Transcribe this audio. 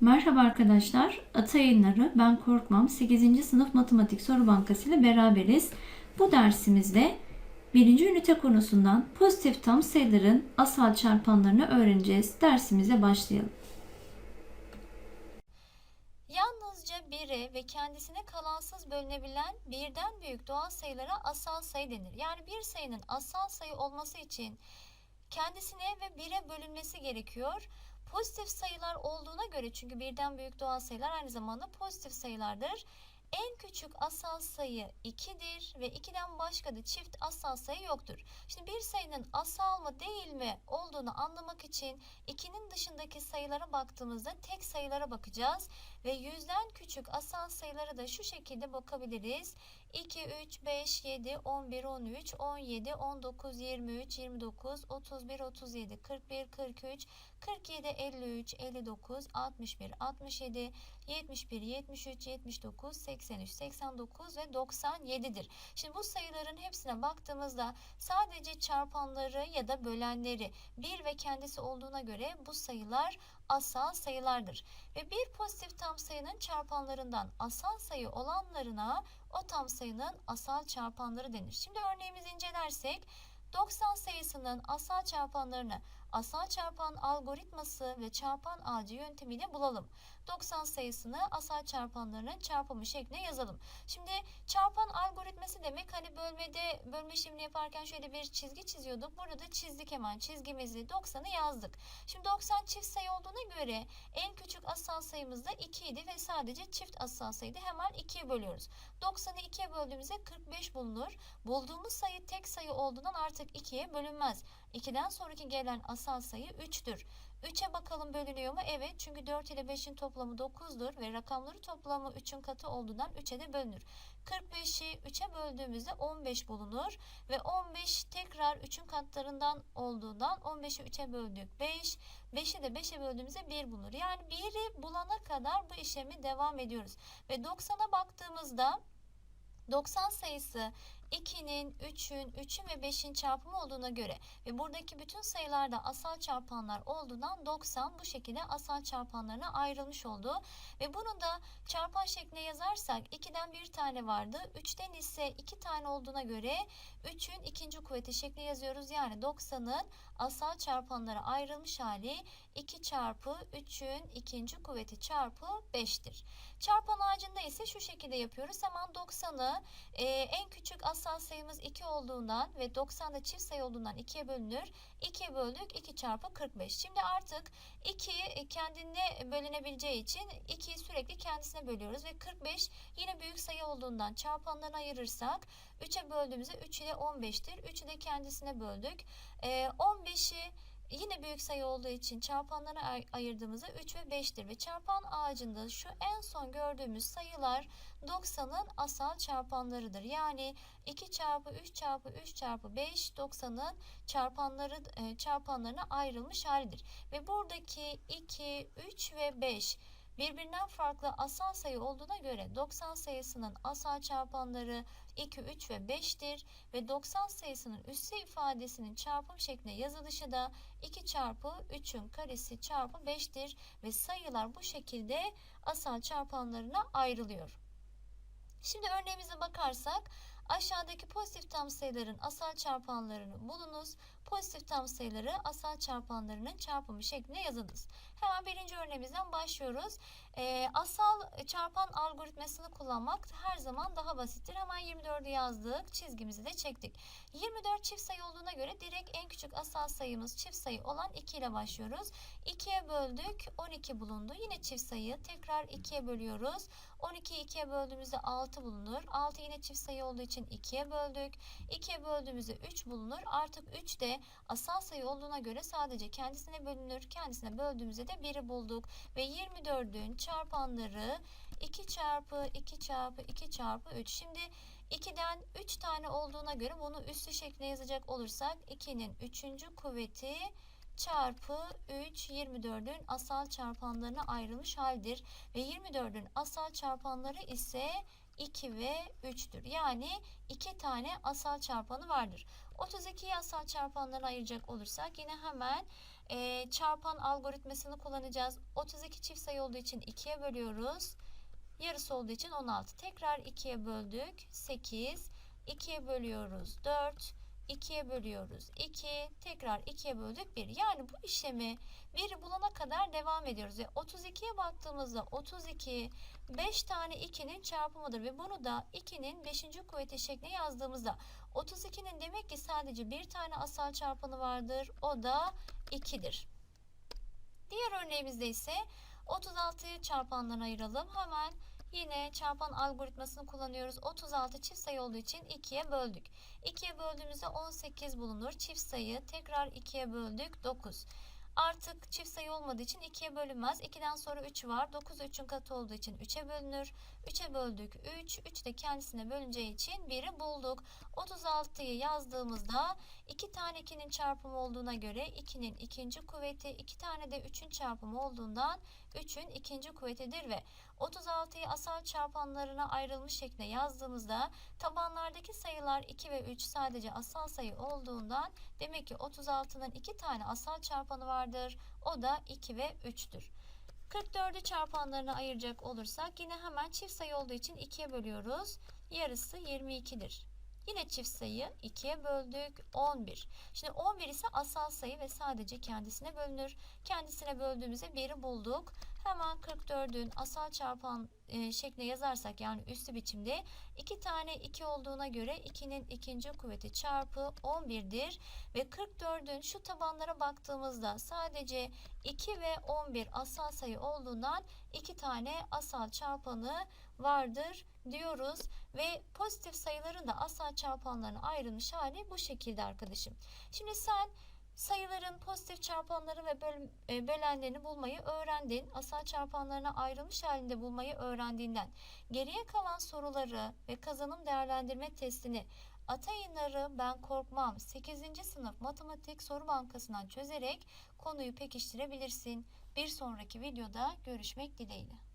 Merhaba arkadaşlar, Ata Yayınları, ben Korkmam 8. sınıf matematik soru bankası ile beraberiz. Bu dersimizde birinci ünite konusundan pozitif tam sayıların asal çarpanlarını öğreneceğiz. Dersimize başlayalım. Yalnızca 1'e ve kendisine kalansız bölünebilen birden büyük doğal sayılara asal sayı denir. Yani bir sayının asal sayı olması için kendisine ve 1'e bölünmesi gerekiyor. Pozitif sayılar olduğuna göre çünkü birden büyük doğal sayılar aynı zamanda pozitif sayılardır. En küçük asal sayı 2'dir ve 2'den başka da çift asal sayı yoktur. Şimdi bir sayının asal mı değil mi olduğunu anlamak için 2'nin dışındaki sayılara baktığımızda tek sayılara bakacağız. Ve yüzden küçük asal sayılara da şu şekilde bakabiliriz. 2, 3, 5, 7, 11, 13, 17, 19, 23, 29, 31, 37, 41, 43, 47, 53, 59, 61, 67, 71, 73, 79, 83, 89 ve 97'dir. Şimdi bu sayıların hepsine baktığımızda sadece çarpanları ya da bölenleri 1 ve kendisi olduğuna göre bu sayılar asal sayılardır. Ve bir pozitif tam sayının çarpanlarından asal sayı olanlarına o tam sayının asal çarpanları denir. Şimdi örneğimizi incelersek 90 sayısının asal çarpanlarını asal çarpan algoritması ve çarpan ağacı yöntemiyle bulalım. 90 sayısını asal çarpanlarının çarpımı şeklinde yazalım. Şimdi çarpan algoritması demek hani bölmede bölme işlemini yaparken şöyle bir çizgi çiziyorduk. Burada da çizdik hemen çizgimizi 90'ı yazdık. Şimdi 90 çift sayı olduğuna göre en küçük asal sayımız da 2 idi ve sadece çift asal sayıydı. Hemen 2'ye bölüyoruz. 90'ı 2'ye böldüğümüzde 45 bulunur. Bulduğumuz sayı tek sayı olduğundan artık 2'ye bölünmez. 2'den sonraki gelen asal sayı 3'tür. 3'e bakalım bölünüyor mu? Evet çünkü 4 ile 5'in toplamı 9'dur ve rakamları toplamı 3'ün katı olduğundan 3'e de bölünür. 45'i 3'e böldüğümüzde 15 bulunur ve 15 tekrar 3'ün katlarından olduğundan 15'i 3'e böldük 5, 5'i de 5'e böldüğümüzde 1 bulunur. Yani 1'i bulana kadar bu işlemi devam ediyoruz. Ve 90'a baktığımızda 90 sayısı 2'nin, 3'ün, 3'ün ve 5'in çarpımı olduğuna göre ve buradaki bütün sayılarda asal çarpanlar olduğundan 90 bu şekilde asal çarpanlarına ayrılmış oldu. Ve bunu da çarpan şeklinde yazarsak 2'den bir tane vardı. 3'ten ise 2 tane olduğuna göre 3'ün ikinci kuvveti şeklinde yazıyoruz. Yani 90'ın asal çarpanlara ayrılmış hali 2 çarpı 3'ün ikinci kuvveti çarpı 5'tir. Çarpan ağacında ise şu şekilde yapıyoruz. Hemen 90'ı e, en küçük asal sayımız 2 olduğundan ve 90 da çift sayı olduğundan 2'ye bölünür. 2'ye böldük 2 çarpı 45. Şimdi artık 2 kendine bölünebileceği için 2'yi sürekli kendisine bölüyoruz ve 45 yine büyük sayı olduğundan çarpanlarına ayırırsak 3'e böldüğümüzde 3 ile 15'tir. 3'ü de kendisine böldük. E, 15'i Yine büyük sayı olduğu için çarpanlara ay- ayırdığımızda 3 ve 5'tir ve çarpan ağacında şu en son gördüğümüz sayılar 90'ın asal çarpanlarıdır. Yani 2 çarpı 3 çarpı 3 çarpı 5 90'ın çarpanları e, çarpanlarına ayrılmış halidir. Ve buradaki 2, 3 ve 5 birbirinden farklı asal sayı olduğuna göre 90 sayısının asal çarpanları 2, 3 ve 5'tir ve 90 sayısının üssü ifadesinin çarpım şeklinde yazılışı da 2 çarpı 3'ün karesi çarpı 5'tir ve sayılar bu şekilde asal çarpanlarına ayrılıyor. Şimdi örneğimize bakarsak aşağıdaki pozitif tam sayıların asal çarpanlarını bulunuz. Pozitif tam sayıları asal çarpanlarının çarpımı şeklinde yazınız. Hemen birinci örneğimizden başlıyoruz. Ee, asal çarpan algoritmasını kullanmak her zaman daha basittir. Hemen 24'ü yazdık. Çizgimizi de çektik. 24 çift sayı olduğuna göre direkt en küçük asal sayımız çift sayı olan 2 ile başlıyoruz. 2'ye böldük. 12 bulundu. Yine çift sayı. Tekrar 2'ye bölüyoruz. 12'yi 2'ye böldüğümüzde 6 bulunur. 6 yine çift sayı olduğu için 2'ye böldük. 2'ye böldüğümüzde 3 bulunur. Artık 3 de asal sayı olduğuna göre sadece kendisine bölünür. Kendisine böldüğümüzde de 1'i bulduk. Ve 24'ün çarpanları 2 çarpı 2 çarpı 2 çarpı 3. Şimdi 2'den 3 tane olduğuna göre bunu üstü şeklinde yazacak olursak 2'nin 3. kuvveti çarpı 3 24'ün asal çarpanlarına ayrılmış haldir. Ve 24'ün asal çarpanları ise 2 ve 3'tür. Yani 2 tane asal çarpanı vardır. 32'yi asal çarpanlarına ayıracak olursak yine hemen e, çarpan algoritmasını kullanacağız. 32 çift sayı olduğu için 2'ye bölüyoruz. Yarısı olduğu için 16. Tekrar 2'ye böldük. 8. 2'ye bölüyoruz. 4. 2'ye bölüyoruz. 2. Tekrar 2'ye böldük 1. Yani bu işlemi 1'i bulana kadar devam ediyoruz. Ve 32'ye baktığımızda 32 5 tane 2'nin çarpımıdır. Ve bunu da 2'nin 5. kuvveti şeklinde yazdığımızda 32'nin demek ki sadece bir tane asal çarpanı vardır. O da 2'dir. Diğer örneğimizde ise 36'yı çarpanlarına ayıralım. Hemen yine çarpan algoritmasını kullanıyoruz. 36 çift sayı olduğu için 2'ye böldük. 2'ye böldüğümüzde 18 bulunur. Çift sayı tekrar 2'ye böldük 9. Artık çift sayı olmadığı için 2'ye bölünmez. 2'den sonra 3 var. 9 3'ün katı olduğu için 3'e bölünür. 3'e böldük 3. 3 de kendisine bölüneceği için 1'i bulduk. 36'yı yazdığımızda 2 tane 2'nin çarpımı olduğuna göre 2'nin ikinci kuvveti 2 tane de 3'ün çarpımı olduğundan 3'ün ikinci kuvvetidir ve 36'yı asal çarpanlarına ayrılmış şeklinde yazdığımızda tabanlardaki sayılar 2 ve 3 sadece asal sayı olduğundan demek ki 36'nın 2 tane asal çarpanı vardır. O da 2 ve 3'tür. 44'ü çarpanlarına ayıracak olursak yine hemen çift sayı olduğu için 2'ye bölüyoruz. Yarısı 22'dir. Yine çift sayı 2'ye böldük 11. Şimdi 11 ise asal sayı ve sadece kendisine bölünür. Kendisine böldüğümüzde 1'i bulduk. Hemen 44'ün asal çarpan e, şeklinde yazarsak yani üstü biçimde 2 tane 2 olduğuna göre 2'nin ikinci kuvveti çarpı 11'dir. Ve 44'ün şu tabanlara baktığımızda sadece 2 ve 11 asal sayı olduğundan 2 tane asal çarpanı vardır diyoruz. Ve pozitif sayıların da asal çarpanlarına ayrılmış hali bu şekilde arkadaşım. Şimdi sen sayıların pozitif çarpanları ve böl- e, bölenlerini bulmayı öğrendin. Asal çarpanlarına ayrılmış halinde bulmayı öğrendiğinden geriye kalan soruları ve kazanım değerlendirme testini Atayınları ben korkmam 8. sınıf matematik soru bankasından çözerek konuyu pekiştirebilirsin. Bir sonraki videoda görüşmek dileğiyle.